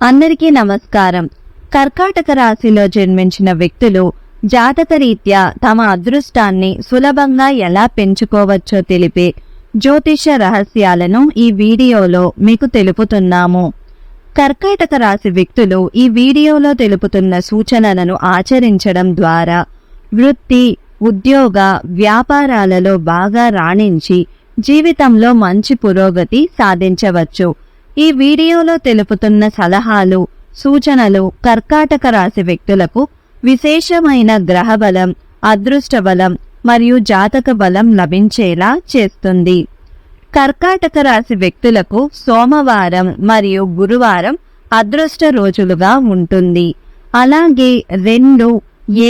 అందరికీ నమస్కారం. కర్కాటక రాశిలో జన్మించిన వ్యక్తులు జాతకరీత్యా తమ అదృష్టాన్ని సులభంగా ఎలా పెంచుకోవచ్చో తెలిపే జ్యోతిష రహస్యాలను ఈ వీడియోలో మీకు తెలుపుతున్నాము. కర్కాటక రాశి వ్యక్తులు ఈ వీడియోలో తెలుపుతున్న సూచనలను ఆచరించడం ద్వారా వృత్తి ఉద్యోగ వ్యాపారాలలో బాగా రాణించి జీవితంలో మంచి పురోగతి సాధించవచ్చు. ఈ వీడియోలో తెలుపుతున్న సలహాలు సూచనలు కర్కాటక రాశి వ్యక్తులకు విశేషమైన గ్రహ బలం అదృష్ట బలం మరియు జాతక బలం లభించేలా చేస్తుంది. కర్కాటక రాశి వ్యక్తులకు సోమవారం మరియు గురువారం అదృష్ట రోజులుగా ఉంటుంది. అలాగే రెండు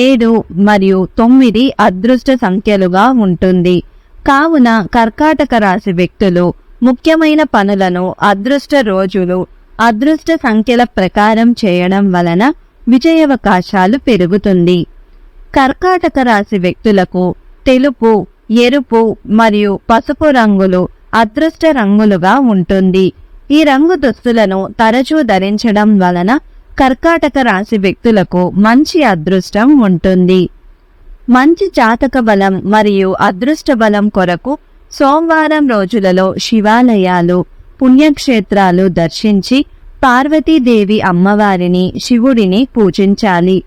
ఏడు మరియు తొమ్మిది అదృష్ట సంఖ్యలుగా ఉంటుంది. కావున కర్కాటక రాశి వ్యక్తులు ముఖ్యమైన పనులను అదృష్ట రోజులు అదృష్ట సంఖ్యల ప్రకారం చేయడం వలన విజయావకాశాలు పెరుగుతుంది. కర్కాటక రాశి వ్యక్తులకు తెలుపు ఎరుపు మరియు పసుపు రంగులు అదృష్ట రంగులుగా ఉంటుంది. ఈ రంగు దుస్తులను తరచూ ధరించడం వలన కర్కాటక రాశి వ్యక్తులకు మంచి అదృష్టం ఉంటుంది. మంచి జాతక బలం మరియు అదృష్ట బలం కొరకు సోమవారం రోజులలో శివాలయాలు పుణ్యక్షేత్రాలు దర్శించి పార్వతీదేవి అమ్మవారిని శివుడిని పూజించాలి.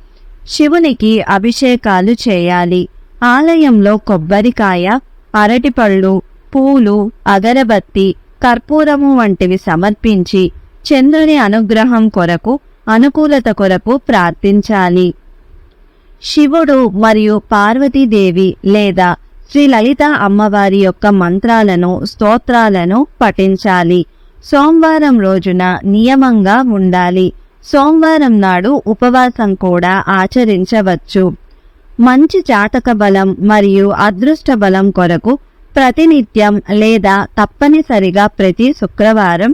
శివునికి అభిషేకాలు చేయాలి. ఆలయంలో కొబ్బరికాయ అరటిపళ్ళు పూలు అగరబత్తి కర్పూరము వంటివి సమర్పించి చంద్రుని అనుగ్రహం కొరకు అనుకూలత కొరకు ప్రార్థించాలి. శివుడు మరియు పార్వతీదేవి లేదా శ్రీ లలిత అమ్మవారి యొక్క మంత్రాలను స్తోత్రాలను పఠించాలి. సోమవారం రోజున నియమంగా ఉండాలి. సోమవారం నాడు ఉపవాసం కూడా ఆచరించవచ్చు. మంచి జాతక బలం మరియు అదృష్ట బలం కొరకు ప్రతినిత్యం లేదా తప్పనిసరిగా ప్రతి శుక్రవారం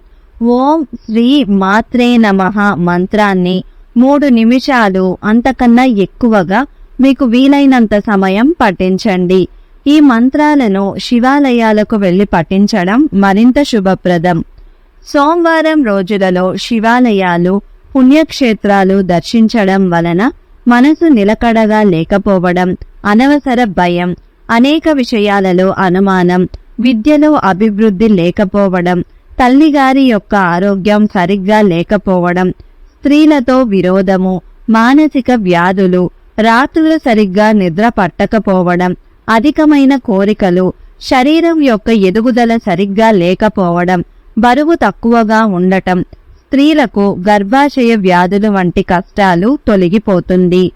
ఓం శ్రీ మాత్రే నమ మంత్రాన్ని మూడు నిమిషాలు అంతకన్నా ఎక్కువగా మీకు వీలైనంత సమయం పఠించండి. ఈ మంత్రాలను శివాలయాలకు వెళ్ళి పఠించడం మరింత శుభప్రదం. సోమవారం రోజులలో శివాలయాలు పుణ్యక్షేత్రాలు దర్శించడం వలన మనసు నిలకడగా లేకపోవడం అనవసర భయం అనేక విషయాలలో అనుమానం విద్యలో అభివృద్ధి లేకపోవడం తల్లిగారి యొక్క ఆరోగ్యం సరిగ్గా లేకపోవడం స్త్రీలతో విరోధము మానసిక వ్యాధులు రాత్రులు సరిగ్గా నిద్ర పట్టకపోవడం అధికమైన కోరికలు శరీరం యొక్క ఎదుగుదల సరిగ్గా లేకపోవడం బరువు తక్కువగా ఉండటం స్త్రీలకు గర్భాశయ వ్యాధులు వంటి కష్టాలు తొలగిపోతుంది.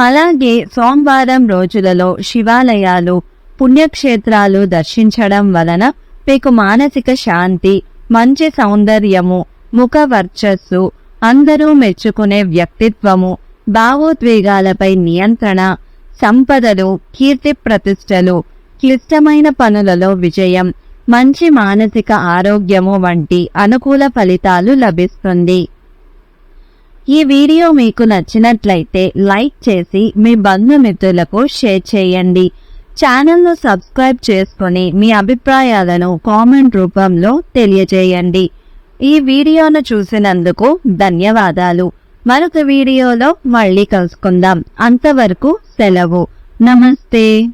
అలాగే సోమవారం రోజులలో శివాలయాలు పుణ్యక్షేత్రాలు దర్శించడం వలన మీకు మానసిక శాంతి మంచి సౌందర్యము ముఖ వర్చస్సు అందరూ మెచ్చుకునే వ్యక్తిత్వము భావోద్వేగాలపై నియంత్రణ సంపదలు కీర్తి ప్రతిష్టలు క్లిష్టమైన పనులలో విజయం మంచి మానసిక ఆరోగ్యము వంటి అనుకూల ఫలితాలు లభిస్తుంది. ఈ వీడియో మీకు నచ్చినట్లయితే లైక్ చేసి మీ బంధుమిత్రులకు షేర్ చేయండి. ఛానల్ను సబ్స్క్రైబ్ చేసుకొని మీ అభిప్రాయాలను కామెంట్ రూపంలో తెలియజేయండి. ఈ వీడియోను చూసినందుకు ధన్యవాదాలు. మరొక వీడియోలో మళ్ళీ కలుసుకుందాం. అంతవరకు సెలవు. నమస్తే.